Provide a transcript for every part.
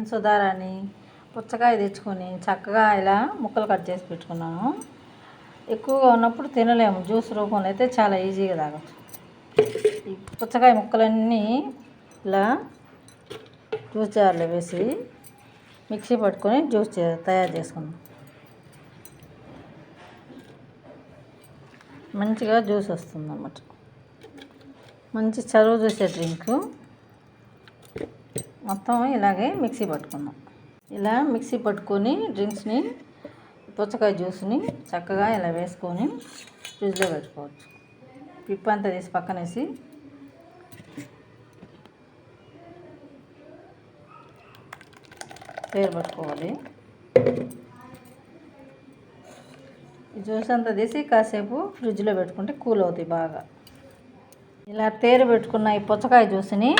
నేను సుధారాని పుచ్చకాయ తెచ్చుకొని చక్కగా ఇలా ముక్కలు కట్ చేసి పెట్టుకున్నాను. ఎక్కువగా ఉన్నప్పుడు తినలేము. జ్యూస్ రూపంలో అయితే చాలా ఈజీగా తాగచ్చు. ఈ పుచ్చకాయ ముక్కలన్నీ ఇలా జ్యూస్ జార్లో వేసి మిక్సీ పట్టుకొని జ్యూస్ తయారు చేసుకున్నాం మంచిగా జ్యూస్ వస్తుంది అన్నమాట మంచి చదువు చూసే డ్రింక్. మొత్తం ఇలాగే మిక్సీ పట్టుకుందాం. ఇలా మిక్సీ పట్టుకొని డ్రింక్స్ని పుచ్చకాయ జ్యూస్ని చక్కగా ఇలా వేసుకొని ఫ్రిడ్జ్లో పెట్టుకోవచ్చు. పిప్పు అంతా తీసి పక్కనేసి. పేరు పట్టుకోవాలి. జ్యూస్ అంతా తీసి కాసేపు ఫ్రిడ్జ్లో పెట్టుకుంటే కూల్ అవుతాయి బాగా. ఇలా తేరు పెట్టుకున్న ఈ పుచ్చకాయ జ్యూస్ని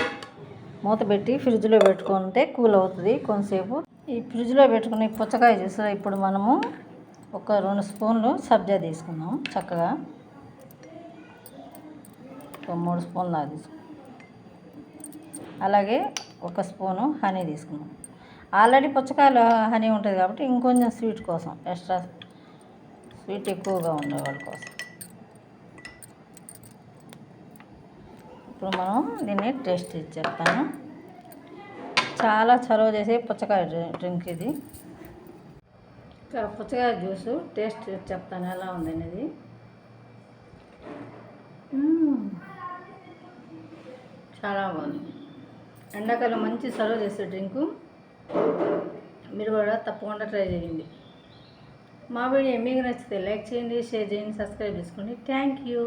మూత పెట్టి ఫ్రిడ్జ్లో పెట్టుకుంటే కూల్ అవుతుంది కొంతసేపు. ఈ ఫ్రిడ్జ్లో పెట్టుకుని పుచ్చకాయ జ్యూస్ ఇప్పుడు మనము ఒక రెండు స్పూన్లు సబ్జా తీసుకుందాం చక్కగా. ఒక మూడు స్పూన్లు అది అలాగే ఒక స్పూను హనీ తీసుకుందాం. ఆల్రెడీ పుచ్చకాయలో హనీ ఉంటుంది కాబట్టి ఇంకొంచెం స్వీట్ కోసం ఎక్స్ట్రా స్వీట్ ఎక్కువగా ఉండే వాళ్ళ కోసం. ఇప్పుడు మనం దీన్ని టేస్ట్ చెప్తాను. చాలా చలవ చేసే పుచ్చకాయ డ్రింక్ ఇది. ఇక్కడ పుచ్చకాయ జ్యూస్ టేస్ట్ చెప్తాను ఎలా ఉంది అనేది. చాలా బాగుంది. ఎండాకాలం మంచి సర్వ్ చేసే డ్రింకు. మీరు కూడా తప్పకుండా ట్రై చేయండి. మా వీడియో మీకు నచ్చితే లైక్ చేయండి షేర్ చేయండి సబ్స్క్రైబ్ చేసుకోండి. Thank you.